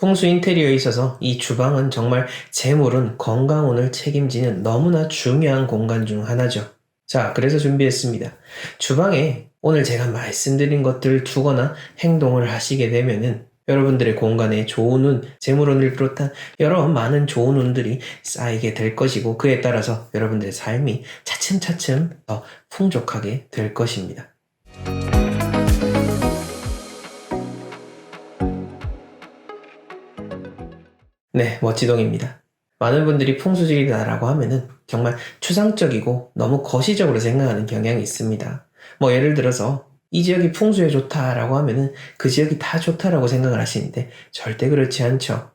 풍수 인테리어에 있어서 이 주방은 정말 재물은 건강운을 책임지는 너무나 중요한 공간 중 하나죠. 자, 그래서 준비했습니다. 주방에 오늘 제가 말씀드린 것들을 두거나 행동을 하시게 되면은 여러분들의 공간에 좋은 운, 재물운을 비롯한 여러 많은 좋은 운들이 쌓이게 될 것이고 그에 따라서 여러분들의 삶이 차츰차츰 더 풍족하게 될 것입니다. 네, 멋지동입니다. 많은 분들이 풍수지리다라고 하면은 정말 추상적이고 너무 거시적으로 생각하는 경향이 있습니다. 뭐 예를 들어서 이 지역이 풍수에 좋다라고 하면은 그 지역이 다 좋다라고 생각을 하시는데 절대 그렇지 않죠.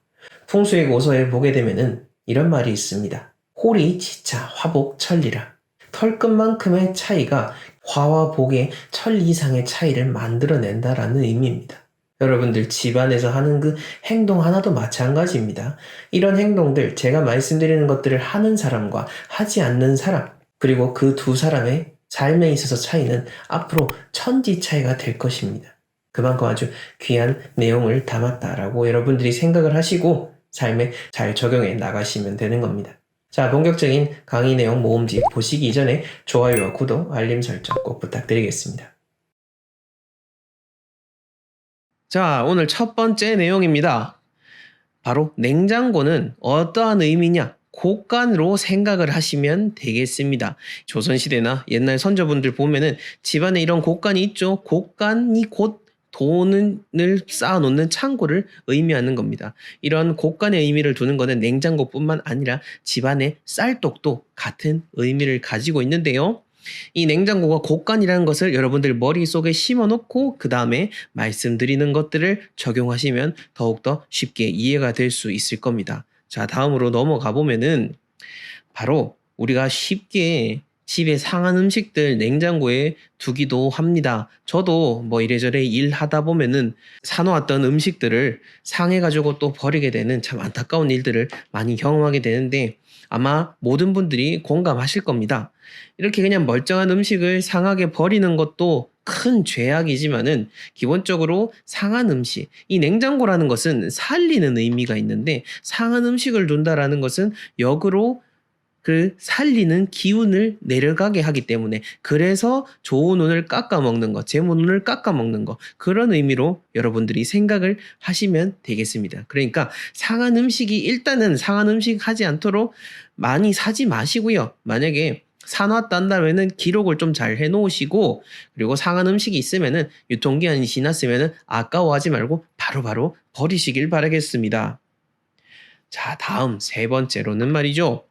풍수의 고서에 보게 되면은 이런 말이 있습니다. 홀이 지차 화복 천리라. 털끝만큼의 차이가 화와 복의 철 이상의 차이를 만들어낸다라는 의미입니다. 여러분들 집안에서 하는 그 행동 하나도 마찬가지입니다. 이런 행동들, 제가 말씀드리는 것들을 하는 사람과 하지 않는 사람, 그리고 그 두 사람의 삶에 있어서 차이는 앞으로 천지 차이가 될 것입니다. 그만큼 아주 귀한 내용을 담았다라고 여러분들이 생각을 하시고 삶에 잘 적용해 나가시면 되는 겁니다. 자, 본격적인 강의 내용 모음집 보시기 이전에 좋아요와 구독, 알림 설정 꼭 부탁드리겠습니다. 자, 오늘 첫 번째 내용입니다. 바로 냉장고는 어떠한 의미냐? 곡간으로 생각을 하시면 되겠습니다. 조선시대나 옛날 선조분들 보면은 집안에 이런 곡간이 있죠. 곡간이 곧 돈을 쌓아놓는 창고를 의미하는 겁니다. 이런 곡간의 의미를 두는 것은 냉장고뿐만 아니라 집안의 쌀떡도 같은 의미를 가지고 있는데요. 이 냉장고가 곡간이라는 것을 여러분들 머릿속에 심어놓고 그 다음에 말씀드리는 것들을 적용하시면 더욱더 쉽게 이해가 될 수 있을 겁니다. 자, 다음으로 넘어가 보면은 바로 우리가 쉽게 집에 상한 음식들 냉장고에 두기도 합니다. 저도 뭐 이래저래 일하다 보면은 사놓았던 음식들을 상해가지고 또 버리게 되는 참 안타까운 일들을 많이 경험하게 되는데 아마 모든 분들이 공감하실 겁니다. 이렇게 그냥 멀쩡한 음식을 상하게 버리는 것도 큰 죄악이지만은 기본적으로 상한 음식, 이 냉장고라는 것은 살리는 의미가 있는데 상한 음식을 둔다라는 것은 역으로 그 살리는 기운을 내려가게 하기 때문에 그래서 좋은 운을 깎아 먹는 것, 재물운을 깎아 먹는 것 그런 의미로 여러분들이 생각을 하시면 되겠습니다. 그러니까 상한 음식이 일단은 상한 음식 하지 않도록 많이 사지 마시고요. 만약에 사놨단 다음에는 기록을 좀 잘 해놓으시고 그리고 상한 음식이 있으면은 유통기한이 지났으면은 아까워하지 말고 바로바로 버리시길 바라겠습니다. 자, 다음 세 번째로는 말이죠.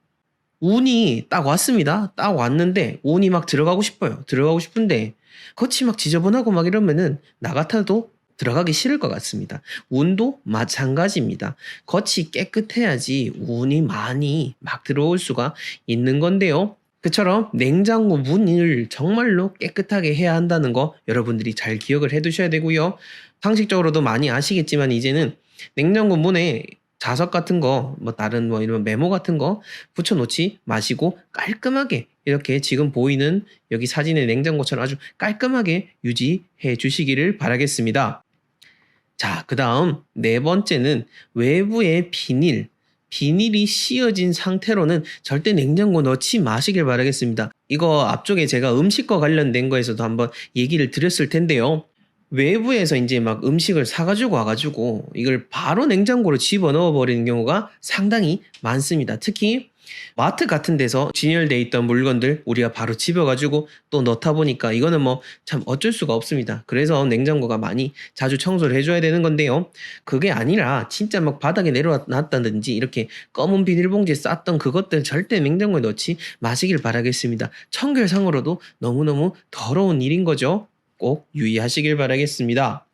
운이 딱 왔습니다. 딱 왔는데 운이 막 들어가고 싶어요. 들어가고 싶은데 겉이 막 지저분하고 막 이러면은 나 같아도 들어가기 싫을 것 같습니다. 운도 마찬가지입니다. 겉이 깨끗해야지 운이 많이 막 들어올 수가 있는 건데요. 그처럼 냉장고 문을 정말로 깨끗하게 해야 한다는 거 여러분들이 잘 기억을 해 두셔야 되고요. 상식적으로도 많이 아시겠지만 이제는 냉장고 문에 자석 같은 거, 뭐 다른 뭐 이런 메모 같은 거 붙여놓지 마시고 깔끔하게 이렇게 지금 보이는 여기 사진의 냉장고처럼 아주 깔끔하게 유지해 주시기를 바라겠습니다. 자, 그 다음 네 번째는 외부의 비닐, 비닐이 씌어진 상태로는 절대 냉장고 넣지 마시길 바라겠습니다. 이거 앞쪽에 제가 음식과 관련된 거에서도 한번 얘기를 드렸을 텐데요. 외부에서 이제 막 음식을 사가지고 와가지고 이걸 바로 냉장고로 집어넣어 버리는 경우가 상당히 많습니다. 특히 마트 같은 데서 진열돼 있던 물건들 우리가 바로 집어가지고 또 넣다 보니까 이거는 뭐 참 어쩔 수가 없습니다. 그래서 냉장고가 많이 자주 청소를 해줘야 되는 건데요. 그게 아니라 진짜 막 바닥에 내려놨다든지 이렇게 검은 비닐봉지에 쌌던 그것들 절대 냉장고에 넣지 마시길 바라겠습니다. 청결상으로도 너무너무 더러운 일인 거죠. 꼭 유의하시길 바라겠습니다.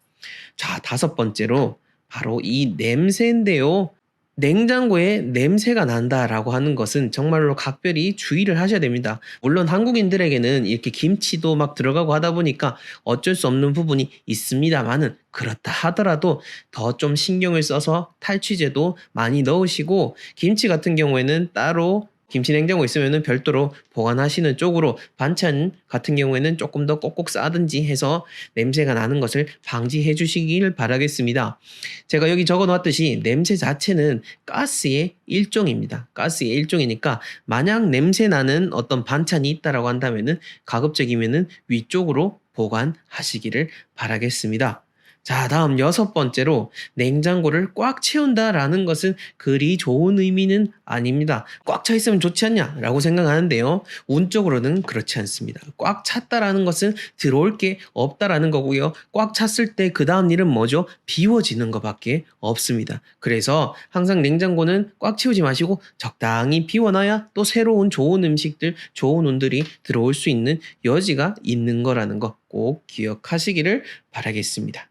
자, 다섯 번째로 바로 이 냄새인데요. 냉장고에 냄새가 난다라고 하는 것은 정말로 각별히 주의를 하셔야 됩니다. 물론 한국인들에게는 이렇게 김치도 막 들어가고 하다 보니까 어쩔 수 없는 부분이 있습니다만은 그렇다 하더라도 더 좀 신경을 써서 탈취제도 많이 넣으시고 김치 같은 경우에는 따로 김치 냉장고 있으면은 별도로 보관하시는 쪽으로 반찬 같은 경우에는 조금 더 꼭꼭 싸든지 해서 냄새가 나는 것을 방지해 주시길 바라겠습니다. 제가 여기 적어 놨듯이 냄새 자체는 가스의 일종입니다. 가스의 일종이니까 만약 냄새 나는 어떤 반찬이 있다라고 한다면은 가급적이면은 위쪽으로 보관하시기를 바라겠습니다. 자, 다음 여섯 번째로 냉장고를 꽉 채운다라는 것은 그리 좋은 의미는 아닙니다. 꽉 차 있으면 좋지 않냐라고 생각하는데요. 운적으로는 그렇지 않습니다. 꽉 찼다라는 것은 들어올 게 없다라는 거고요. 꽉 찼을 때 그 다음 일은 뭐죠? 비워지는 것밖에 없습니다. 그래서 항상 냉장고는 꽉 채우지 마시고 적당히 비워놔야 또 새로운 좋은 음식들, 좋은 운들이 들어올 수 있는 여지가 있는 거라는 거 꼭 기억하시기를 바라겠습니다.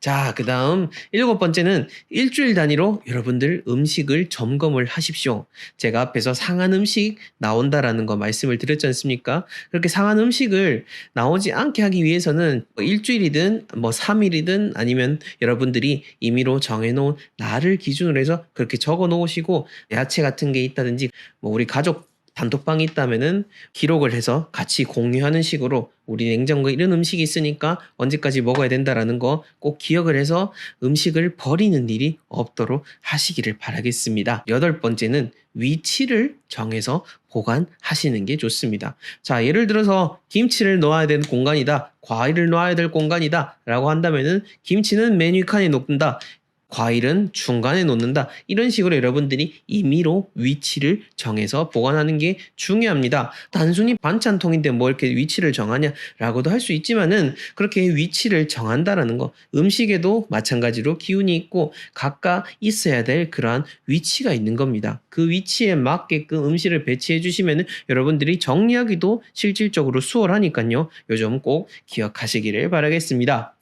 자, 그 다음 일곱 번째는 일주일 단위로 여러분들 음식을 점검을 하십시오. 제가 앞에서 상한 음식 나온다라는 거 말씀을 드렸지 않습니까? 그렇게 상한 음식을 나오지 않게 하기 위해서는 뭐 일주일이든 뭐 3일이든 아니면 여러분들이 임의로 정해놓은 날을 기준으로 해서 그렇게 적어 놓으시고 야채 같은 게 있다든지 뭐 우리 가족 단톡방이 있다면은 기록을 해서 같이 공유하는 식으로 우리 냉장고에 이런 음식이 있으니까 언제까지 먹어야 된다라는 거 꼭 기억을 해서 음식을 버리는 일이 없도록 하시기를 바라겠습니다. 여덟 번째는 위치를 정해서 보관하시는 게 좋습니다. 자, 예를 들어서 김치를 넣어야 되는 공간이다. 과일을 넣어야 될 공간이다. 라고 한다면은 김치는 메뉴 칸에 놓는다. 과일은 중간에 놓는다. 이런 식으로 여러분들이 임의로 위치를 정해서 보관하는 게 중요합니다. 단순히 반찬통인데 뭐 이렇게 위치를 정하냐라고도 할 수 있지만은 그렇게 위치를 정한다라는 거 음식에도 마찬가지로 기운이 있고 각각 있어야 될 그러한 위치가 있는 겁니다. 그 위치에 맞게끔 음식을 배치해 주시면은 여러분들이 정리하기도 실질적으로 수월하니까요. 요점꼭 기억하시기를 바라겠습니다.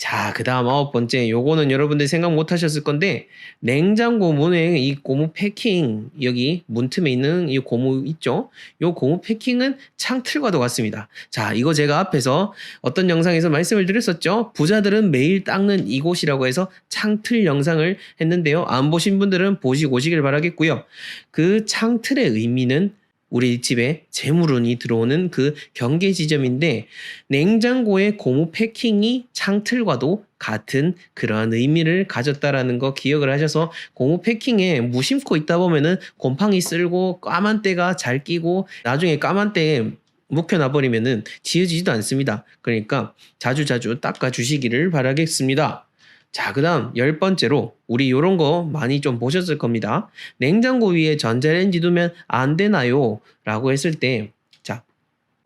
자, 그 다음 아홉 번째, 요거는 여러분들 생각 못 하셨을 건데, 냉장고 문에 이 고무 패킹, 여기 문틈에 있는 이 고무 있죠? 요 고무 패킹은 창틀과도 같습니다. 자, 이거 제가 앞에서 어떤 영상에서 말씀을 드렸었죠? 부자들은 매일 닦는 이곳이라고 해서 창틀 영상을 했는데요. 안 보신 분들은 보시고 오시길 바라겠고요. 그 창틀의 의미는 우리 집에 재물운이 들어오는 그 경계 지점인데 냉장고의 고무 패킹이 창틀과도 같은 그러한 의미를 가졌다라는 거 기억을 하셔서 고무 패킹에 무심코 있다 보면은 곰팡이 쓸고 까만 때가 잘 끼고 나중에 까만 때에 묵혀놔 버리면은 지워지지도 않습니다. 그러니까 자주자주 닦아 주시기를 바라겠습니다. 자, 그 다음 열 번째로 우리 요런 거 많이 좀 보셨을 겁니다. 냉장고 위에 전자레인지 두면 안 되나요? 라고 했을 때, 자,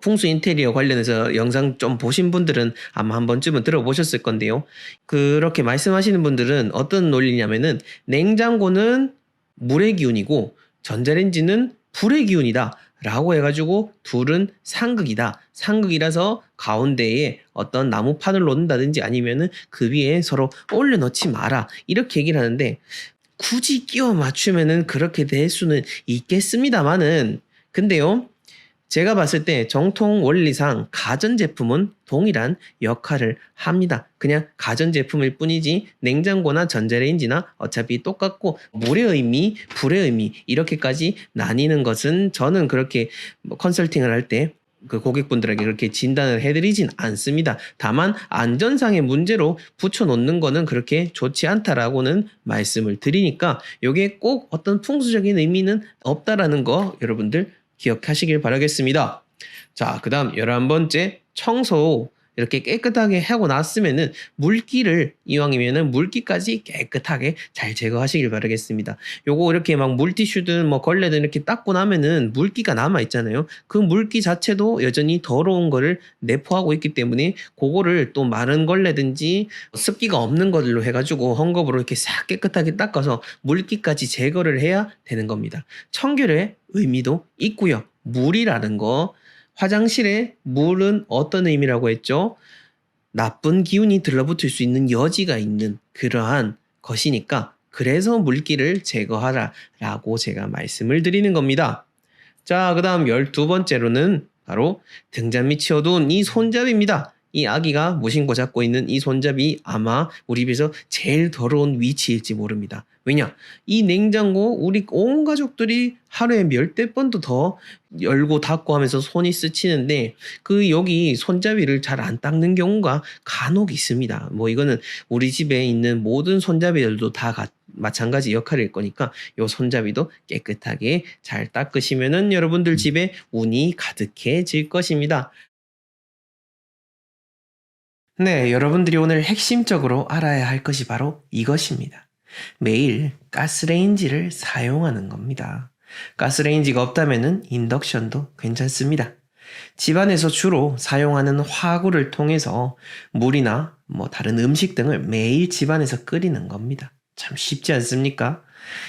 풍수 인테리어 관련해서 영상 좀 보신 분들은 아마 한 번쯤은 들어보셨을 건데요. 그렇게 말씀하시는 분들은 어떤 논리냐면은 냉장고는 물의 기운이고 전자레인지는 불의 기운이다. 라고 해가지고 둘은 상극이다. 상극이라서 가운데에 어떤 나무판을 놓는다든지 아니면은 그 위에 서로 올려놓지 마라. 이렇게 얘기를 하는데 굳이 끼워 맞추면은 그렇게 될 수는 있겠습니다만은 근데요. 제가 봤을 때 정통 원리상 가전제품은 동일한 역할을 합니다. 그냥 가전제품일 뿐이지 냉장고나 전자레인지나 어차피 똑같고 물의 의미, 불의 의미 이렇게까지 나뉘는 것은 저는 그렇게 뭐 컨설팅을 할때 그 고객분들에게 그렇게 진단을 해드리진 않습니다. 다만 안전상의 문제로 붙여놓는 거는 그렇게 좋지 않다라고는 말씀을 드리니까 이게 꼭 어떤 풍수적인 의미는 없다라는 거 여러분들 기억하시길 바라겠습니다. 자, 그 다음 11번째 청소 이렇게 깨끗하게 하고 났으면은 물기를 이왕이면은 물기까지 깨끗하게 잘 제거하시길 바라겠습니다. 요거 이렇게 막 물티슈든 뭐 걸레든 이렇게 닦고 나면은 물기가 남아 있잖아요. 그 물기 자체도 여전히 더러운 거를 내포하고 있기 때문에 그거를 또 마른 걸레든지 습기가 없는 걸로 해가지고 헝겊으로 이렇게 싹 깨끗하게 닦아서 물기까지 제거를 해야 되는 겁니다. 청결의 의미도 있고요. 물이라는 거 화장실에 물은 어떤 의미라고 했죠? 나쁜 기운이 들러붙을 수 있는 여지가 있는 그러한 것이니까 그래서 물기를 제거하라 라고 제가 말씀을 드리는 겁니다. 자, 그 다음 열두 번째로는 바로 등잔 밑이 어두운 이 손잡이입니다. 이 아기가 무심코 잡고 있는 이 손잡이 아마 우리 집에서 제일 더러운 위치일지 모릅니다. 왜냐? 이 냉장고 우리 온 가족들이 하루에 열댓 번도 더 열고 닫고 하면서 손이 스치는데 그 여기 손잡이를 잘 안 닦는 경우가 간혹 있습니다. 뭐 이거는 우리 집에 있는 모든 손잡이들도 다 가- 마찬가지 역할일 거니까 요 손잡이도 깨끗하게 잘 닦으시면은 여러분들 집에 운이 가득해질 것입니다. 네, 여러분들이 오늘 핵심적으로 알아야 할 것이 바로 이것입니다. 매일 가스레인지를 사용하는 겁니다. 가스레인지가 없다면은 인덕션도 괜찮습니다. 집안에서 주로 사용하는 화구를 통해서 물이나 뭐 다른 음식 등을 매일 집안에서 끓이는 겁니다. 참 쉽지 않습니까?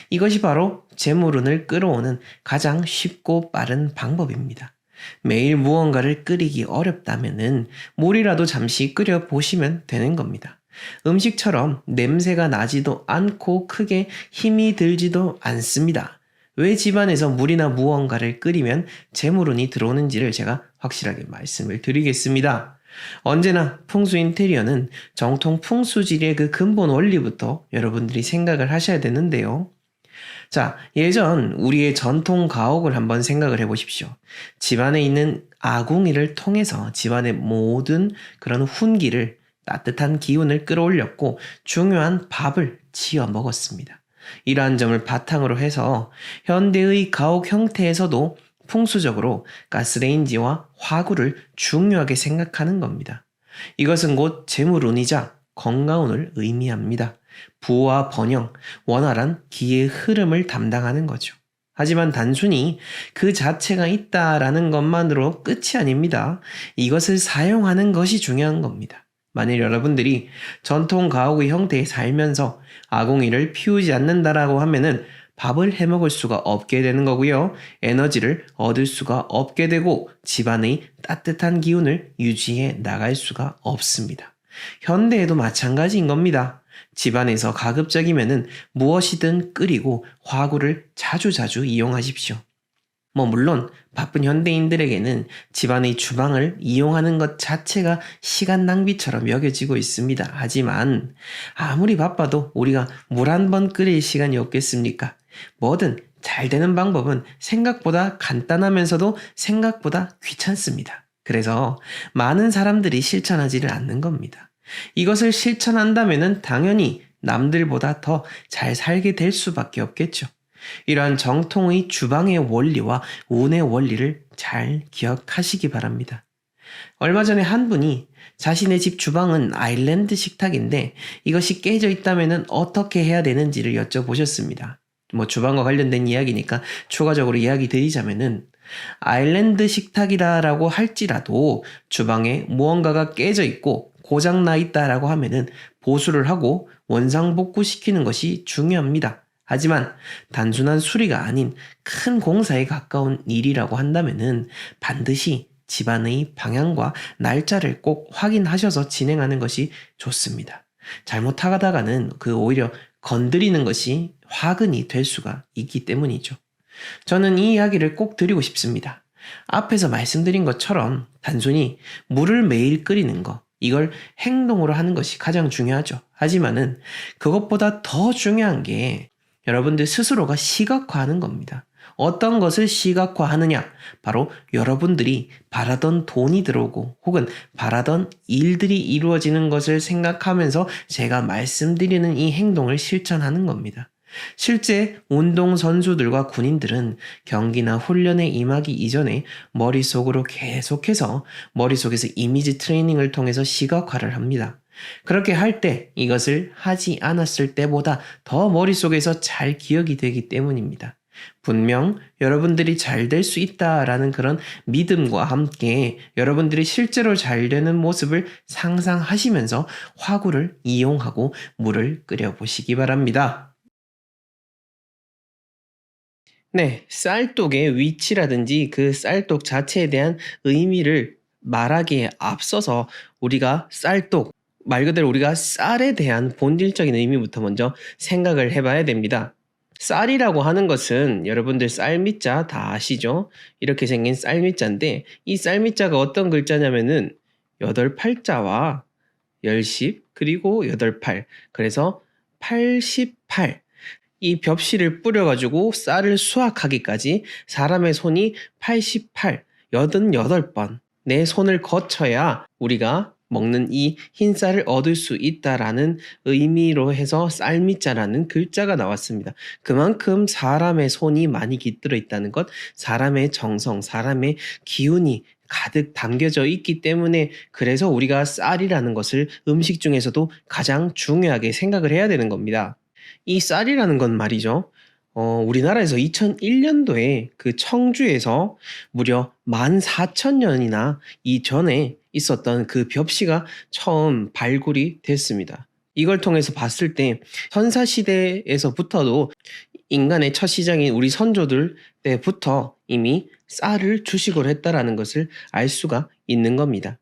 이것이 바로 재물운을 끌어오는 가장 쉽고 빠른 방법입니다. 매일 무언가를 끓이기 어렵다면은 물이라도 잠시 끓여 보시면 되는 겁니다. 음식처럼 냄새가 나지도 않고 크게 힘이 들지도 않습니다. 왜 집안에서 물이나 무언가를 끓이면 재물운이 들어오는지를 제가 확실하게 말씀을 드리겠습니다. 언제나 풍수 인테리어는 정통 풍수지리의 그 근본 원리부터 여러분들이 생각을 하셔야 되는데요. 자, 예전 우리의 전통 가옥을 한번 생각을 해 보십시오. 집안에 있는 아궁이를 통해서 집안의 모든 그런 훈기를 따뜻한 기운을 끌어올렸고 중요한 밥을 지어 먹었습니다. 이러한 점을 바탕으로 해서 현대의 가옥 형태에서도 풍수적으로 가스레인지와 화구를 중요하게 생각하는 겁니다. 이것은 곧 재물운이자 건강운을 의미합니다. 부와 번영, 원활한 기의 흐름을 담당하는 거죠. 하지만 단순히 그 자체가 있다라는 것만으로 끝이 아닙니다. 이것을 사용하는 것이 중요한 겁니다. 만일 여러분들이 전통 가옥의 형태에 살면서 아궁이를 피우지 않는다라고 하면은 밥을 해 먹을 수가 없게 되는 거고요. 에너지를 얻을 수가 없게 되고 집안의 따뜻한 기운을 유지해 나갈 수가 없습니다. 현대에도 마찬가지인 겁니다. 집안에서 가급적이면은 무엇이든 끓이고 화구를 자주자주 이용하십시오. 뭐 물론 바쁜 현대인들에게는 집안의 주방을 이용하는 것 자체가 시간 낭비처럼 여겨지고 있습니다. 하지만 아무리 바빠도 우리가 물 한 번 끓일 시간이 없겠습니까? 뭐든 잘 되는 방법은 생각보다 간단하면서도 생각보다 귀찮습니다. 그래서 많은 사람들이 실천하지를 않는 겁니다. 이것을 실천한다면 당연히 남들보다 더 잘 살게 될 수밖에 없겠죠. 이러한 정통의 주방의 원리와 운의 원리를 잘 기억하시기 바랍니다. 얼마 전에 한 분이 자신의 집 주방은 아일랜드 식탁인데 이것이 깨져 있다면 어떻게 해야 되는지를 여쭤보셨습니다. 뭐 주방과 관련된 이야기니까 추가적으로 이야기 드리자면은 아일랜드 식탁이다라고 할지라도 주방에 무언가가 깨져 있고 고장 나 있다라고 하면은 보수를 하고 원상복구 시키는 것이 중요합니다. 하지만 단순한 수리가 아닌 큰 공사에 가까운 일이라고 한다면은 반드시 집안의 방향과 날짜를 꼭 확인하셔서 진행하는 것이 좋습니다. 잘못하다가는 그 오히려 건드리는 것이 화근이 될 수가 있기 때문이죠. 저는 이 이야기를 꼭 드리고 싶습니다. 앞에서 말씀드린 것처럼 단순히 물을 매일 끓이는 것, 이걸 행동으로 하는 것이 가장 중요하죠. 하지만은 그것보다 더 중요한 게 여러분들 스스로가 시각화하는 겁니다. 어떤 것을 시각화하느냐? 바로 여러분들이 바라던 돈이 들어오고 혹은 바라던 일들이 이루어지는 것을 생각하면서 제가 말씀드리는 이 행동을 실천하는 겁니다. 실제 운동선수들과 군인들은 경기나 훈련에 임하기 이전에 머릿속으로 계속해서 머릿속에서 이미지 트레이닝을 통해서 시각화를 합니다. 그렇게 할 때 이것을 하지 않았을 때보다 더 머릿속에서 잘 기억이 되기 때문입니다. 분명 여러분들이 잘 될 수 있다라는 그런 믿음과 함께 여러분들이 실제로 잘 되는 모습을 상상하시면서 화구를 이용하고 물을 끓여보시기 바랍니다. 네, 쌀독의 위치라든지 그 쌀독 자체에 대한 의미를 말하기에 앞서서 우리가 쌀독, 말 그대로 우리가 쌀에 대한 본질적인 의미부터 먼저 생각을 해봐야 됩니다. 쌀이라고 하는 것은 여러분들 쌀미자 다 아시죠? 이렇게 생긴 쌀미자인데 이 쌀미자가 어떤 글자냐면은 여덟 팔자와 열십 그리고 여덟 팔 그래서 88. 이 벽실을 뿌려가지고 쌀을 수확하기까지 사람의 손이 88, 88번 내 손을 거쳐야 우리가 먹는 이 흰쌀을 얻을 수 있다라는 의미로 해서 쌀미자라는 글자가 나왔습니다. 그만큼 사람의 손이 많이 깃들어 있다는 것, 사람의 정성, 사람의 기운이 가득 담겨져 있기 때문에 그래서 우리가 쌀이라는 것을 음식 중에서도 가장 중요하게 생각을 해야 되는 겁니다. 이 쌀이라는 건 말이죠. 어, 우리나라에서 2001년도에 그 청주에서 무려 14,000년이나 이전에 있었던 그 벽시가 처음 발굴이 됐습니다. 이걸 통해서 봤을 때 선사시대에서부터도 인간의 첫 시장인 우리 선조들 때부터 이미 쌀을 주식으로 했다라는 것을 알 수가 있는 겁니다.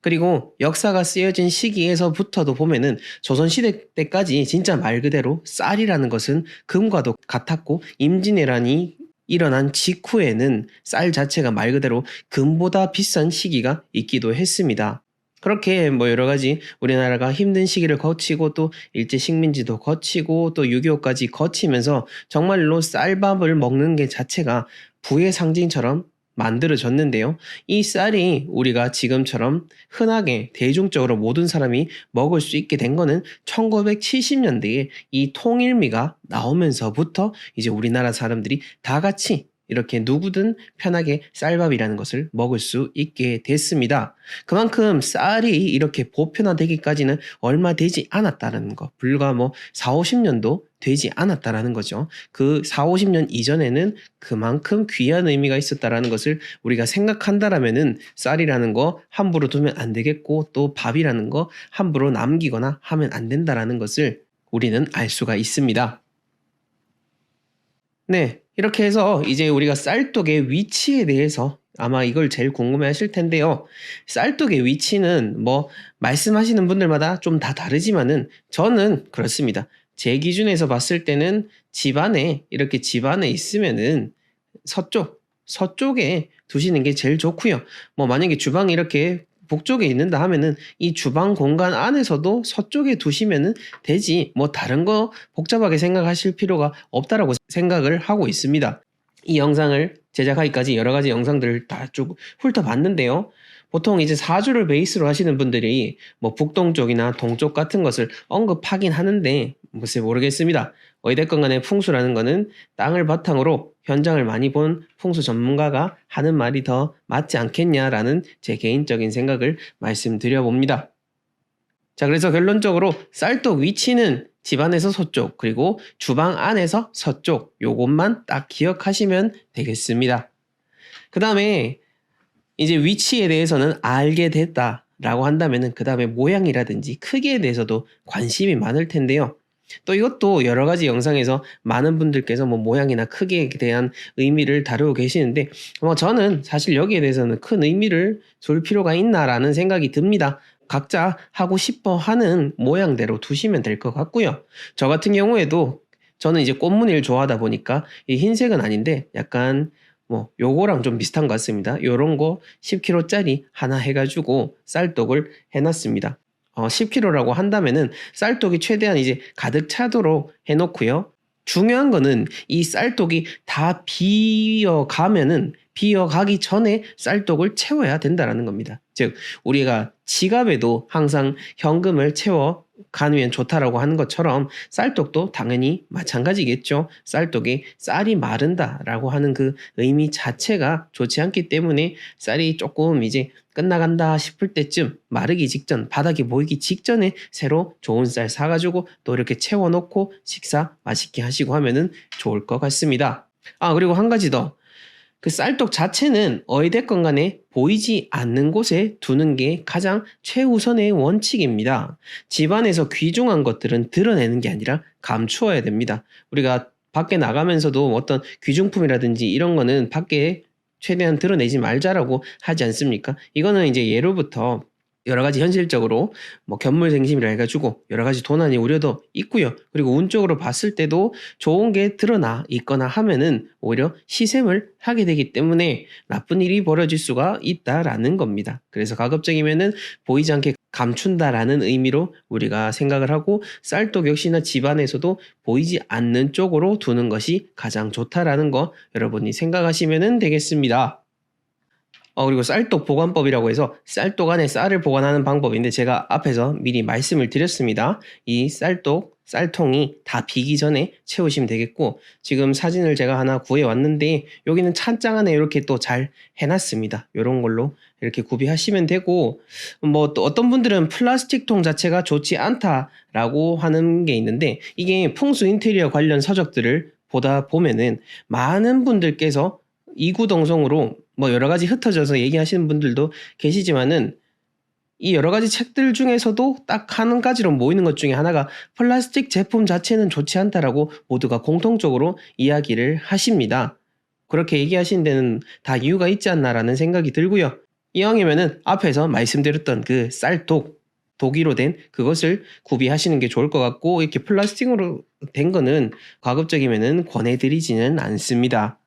그리고 역사가 쓰여진 시기에서부터도 보면은 조선시대 때까지 진짜 말 그대로 쌀이라는 것은 금과도 같았고 임진왜란이 일어난 직후에는 쌀 자체가 말 그대로 금보다 비싼 시기가 있기도 했습니다. 그렇게 뭐 여러 가지 우리나라가 힘든 시기를 거치고 또 일제 식민지도 거치고 또 6.25까지 거치면서 정말로 쌀밥을 먹는 게 자체가 부의 상징처럼 만들어졌는데요. 이 쌀이 우리가 지금처럼 흔하게 대중적으로 모든 사람이 먹을 수 있게 된 거는 1970년대에 이 통일미가 나오면서부터 이제 우리나라 사람들이 다 같이 이렇게 누구든 편하게 쌀밥이라는 것을 먹을 수 있게 됐습니다. 그만큼 쌀이 이렇게 보편화되기까지는 얼마 되지 않았다는 거. 불과 뭐 4, 50년도 되지 않았다라는 거죠. 그 4, 50년 이전에는 그만큼 귀한 의미가 있었다라는 것을 우리가 생각한다라면은 쌀이라는 거 함부로 두면 안 되겠고 또 밥이라는 거 함부로 남기거나 하면 안 된다라는 것을 우리는 알 수가 있습니다. 네. 이렇게 해서 이제 우리가 쌀떡의 위치에 대해서 아마 이걸 제일 궁금해 하실 텐데요. 쌀떡의 위치는 뭐 말씀하시는 분들마다 좀 다 다르지만은 저는 그렇습니다. 제 기준에서 봤을 때는 집안에 이렇게 집안에 있으면은 서쪽, 서쪽에 두시는 게 제일 좋고요. 뭐 만약에 주방이 이렇게 북쪽에 있는다 하면은 이 주방 공간 안에서도 서쪽에 두시면은 되지 뭐 다른 거 복잡하게 생각하실 필요가 없다라고 생각을 하고 있습니다. 이 영상을 제작하기까지 여러 가지 영상들을 다 쭉 훑어봤는데요. 보통 이제 사주를 베이스로 하시는 분들이 뭐 북동쪽이나 동쪽 같은 것을 언급하긴 하는데 글쎄 모르겠습니다. 어찌됐건 간에 풍수라는 거는 땅을 바탕으로 현장을 많이 본 풍수 전문가가 하는 말이 더 맞지 않겠냐라는 제 개인적인 생각을 말씀드려 봅니다. 자, 그래서 결론적으로 쌀떡 위치는 집안에서 서쪽, 그리고 주방 안에서 서쪽, 요것만 딱 기억하시면 되겠습니다. 그 다음에 이제 위치에 대해서는 알게 됐다 라고 한다면은 그 다음에 모양이라든지 크기에 대해서도 관심이 많을 텐데요. 또 이것도 여러 가지 영상에서 많은 분들께서 뭐 모양이나 크기에 대한 의미를 다루고 계시는데 뭐 저는 사실 여기에 대해서는 큰 의미를 줄 필요가 있나라는 생각이 듭니다. 각자 하고 싶어 하는 모양대로 두시면 될 것 같고요. 저 같은 경우에도 저는 이제 꽃무늬를 좋아하다 보니까 이 흰색은 아닌데 약간 뭐 요거랑 좀 비슷한 것 같습니다. 요런 거 10kg짜리 하나 해가지고 쌀떡을 해놨습니다. 어, 10kg라고 한다면은 쌀떡이 최대한 이제 가득 차도록 해놓고요. 중요한 거는 이 쌀떡이 다 비어가면은 비어가기 전에 쌀떡을 채워야 된다라는 겁니다. 즉 우리가 지갑에도 항상 현금을 채워 가면 좋다라고 하는 것처럼 쌀떡도 당연히 마찬가지겠죠. 쌀떡에 쌀이 마른다라고 하는 그 의미 자체가 좋지 않기 때문에 쌀이 조금 이제 끝나간다 싶을 때쯤 마르기 직전, 바닥이 보이기 직전에 새로 좋은 쌀 사가지고 또 이렇게 채워놓고 식사 맛있게 하시고 하면은 좋을 것 같습니다. 아, 그리고 한 가지 더. 그 쌀떡 자체는 어이됐건 간에 보이지 않는 곳에 두는 게 가장 최우선의 원칙입니다. 집안에서 귀중한 것들은 드러내는 게 아니라 감추어야 됩니다. 우리가 밖에 나가면서도 어떤 귀중품이라든지 이런 거는 밖에 최대한 드러내지 말자라고 하지 않습니까? 이거는 이제 예로부터 여러 가지 현실적으로 뭐 견물생심이라 해가지고 여러 가지 도난이 우려도 있고요. 그리고 운적으로 봤을 때도 좋은 게 드러나 있거나 하면은 오히려 시샘을 하게 되기 때문에 나쁜 일이 벌어질 수가 있다라는 겁니다. 그래서 가급적이면은 보이지 않게 감춘다라는 의미로 우리가 생각을 하고 쌀독 역시나 집안에서도 보이지 않는 쪽으로 두는 것이 가장 좋다라는 거 여러분이 생각하시면 되겠습니다. 어, 그리고 쌀독 보관법이라고 해서 쌀독 안에 쌀을 보관하는 방법인데 제가 앞에서 미리 말씀을 드렸습니다. 이 쌀독, 쌀통이 다 비기 전에 채우시면 되겠고 지금 사진을 제가 하나 구해 왔는데 여기는 찬장 안에 이렇게 또 잘 해놨습니다. 이런 걸로 이렇게 구비하시면 되고 뭐 또 어떤 분들은 플라스틱 통 자체가 좋지 않다라고 하는 게 있는데 이게 풍수 인테리어 관련 서적들을 보다 보면은 많은 분들께서 이구동성으로 뭐 여러 가지 흩어져서 얘기하시는 분들도 계시지만은 이 여러 가지 책들 중에서도 딱 한 가지로 모이는 것 중에 하나가 플라스틱 제품 자체는 좋지 않다라고 모두가 공통적으로 이야기를 하십니다. 그렇게 얘기하신 데는 다 이유가 있지 않나라는 생각이 들고요. 이왕이면은 앞에서 말씀드렸던 그 쌀독, 독이로 된 그것을 구비하시는 게 좋을 것 같고 이렇게 플라스틱으로 된 거는 가급적이면은 권해드리지는 않습니다.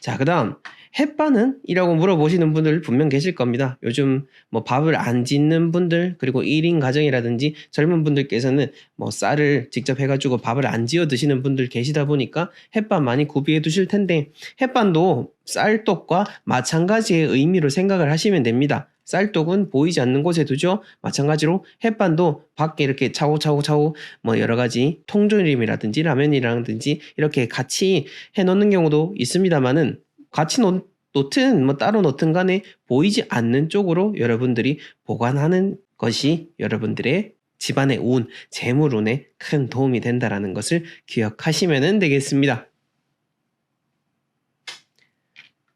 자, 그 다음, 햇반은? 이라고 물어보시는 분들 분명 계실 겁니다. 요즘 뭐 밥을 안 짓는 분들, 그리고 1인 가정이라든지 젊은 분들께서는 뭐 쌀을 직접 해가지고 밥을 안 지어 드시는 분들 계시다 보니까 햇반 많이 구비해 두실 텐데, 햇반도 쌀떡과 마찬가지의 의미로 생각을 하시면 됩니다. 쌀떡은 보이지 않는 곳에 두죠. 마찬가지로 햇반도 밖에 이렇게 차고차고차고 뭐 여러 가지 통조림이라든지 라면이라든지 이렇게 같이 해 놓는 경우도 있습니다만은 같이 놓, 놓든 뭐 따로 놓든 간에 보이지 않는 쪽으로 여러분들이 보관하는 것이 여러분들의 집안의 운, 재물운에 큰 도움이 된다라는 것을 기억하시면 되겠습니다.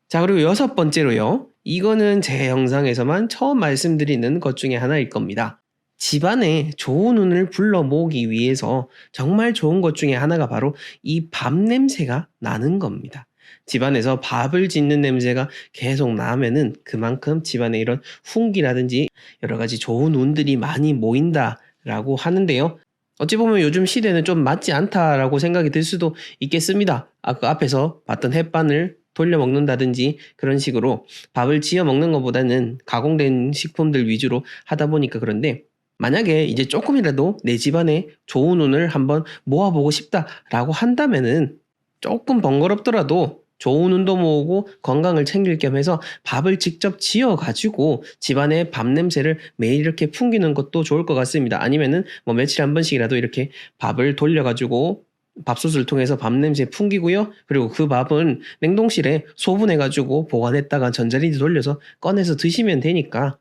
자, 그리고 여섯 번째로요. 이거는 제 영상에서만 처음 말씀드리는 것 중에 하나일 겁니다. 집안에 좋은 운을 불러 모으기 위해서 정말 좋은 것 중에 하나가 바로 이밥 냄새가 나는 겁니다. 집안에서 밥을 짓는 냄새가 계속 나면은 그만큼 집안에 이런 훈기라든지 여러 가지 좋은 운들이 많이 모인다라고 하는데요. 어찌 보면 요즘 시대는 좀 맞지 않다라고 생각이 들 수도 있겠습니다. 아까 앞에서 봤던 햇반을 돌려 먹는다든지 그런 식으로 밥을 지어 먹는 것보다는 가공된 식품들 위주로 하다 보니까 그런데 만약에 이제 조금이라도 내 집안에 좋은 운을 한번 모아보고 싶다라고 한다면은 조금 번거롭더라도 좋은 운도 모으고 건강을 챙길 겸 해서 밥을 직접 지어 가지고 집안에 밥 냄새를 매일 이렇게 풍기는 것도 좋을 것 같습니다. 아니면은 뭐 며칠에 한 번씩이라도 이렇게 밥을 돌려 가지고 밥솥을 통해서 밥 냄새 풍기고요. 그리고 그 밥은 냉동실에 소분해 가지고 보관했다가 전자레인지 돌려서 꺼내서 드시면 되니까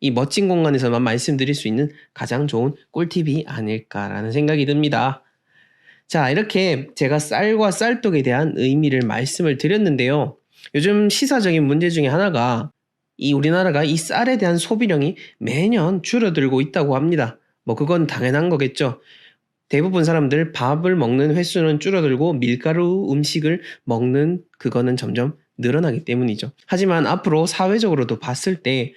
이 멋진 공간에서만 말씀드릴 수 있는 가장 좋은 꿀팁이 아닐까라는 생각이 듭니다. 자, 이렇게 제가 쌀과 쌀떡에 대한 의미를 말씀을 드렸는데요. 요즘 시사적인 문제 중에 하나가 이 우리나라가 이 쌀에 대한 소비량이 매년 줄어들고 있다고 합니다. 뭐 그건 당연한 거겠죠. 대부분 사람들 밥을 먹는 횟수는 줄어들고 밀가루 음식을 먹는 그거는 점점 늘어나기 때문이죠. 하지만 앞으로 사회적으로도 봤을 때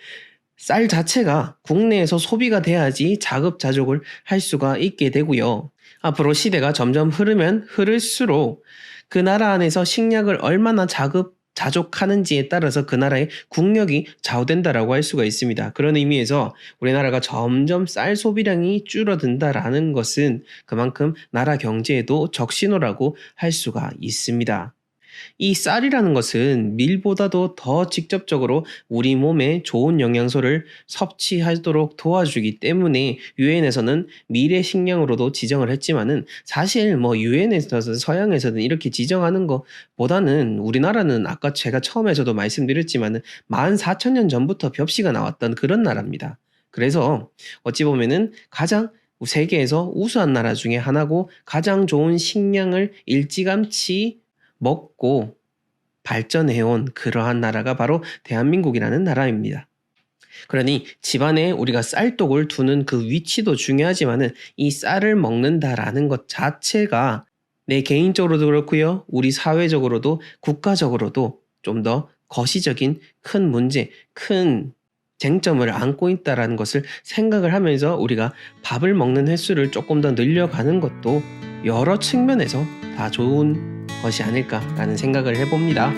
쌀 자체가 국내에서 소비가 돼야지 자급자족을 할 수가 있게 되고요. 앞으로 시대가 점점 흐르면 흐를수록 그 나라 안에서 식량을 얼마나 자급 자족하는지에 따라서 그 나라의 국력이 좌우된다라고 할 수가 있습니다. 그런 의미에서 우리나라가 점점 쌀 소비량이 줄어든다라는 것은 그만큼 나라 경제에도 적신호라고 할 수가 있습니다. 이 쌀이라는 것은 밀보다도 더 직접적으로 우리 몸에 좋은 영양소를 섭취하도록 도와주기 때문에 유엔에서는 미래 식량으로도 지정을 했지만은 사실 뭐 유엔에서 서양에서는 이렇게 지정하는 것보다는 우리나라는 아까 제가 처음에서도 말씀드렸지만은 14,000년 전부터 벽시가 나왔던 그런 나라입니다. 그래서 어찌 보면은 가장 세계에서 우수한 나라 중에 하나고 가장 좋은 식량을 일찌감치 먹고 발전해온 그러한 나라가 바로 대한민국이라는 나라입니다. 그러니 집안에 우리가 쌀독을 두는 그 위치도 중요하지만은 이 쌀을 먹는다라는 것 자체가 내 개인적으로도 그렇고요. 우리 사회적으로도 국가적으로도 좀 더 거시적인 큰 문제, 큰 쟁점을 안고 있다라는 것을 생각을 하면서 우리가 밥을 먹는 횟수를 조금 더 늘려가는 것도 여러 측면에서 다 좋은 것이 아닐까라는 생각을 해봅니다.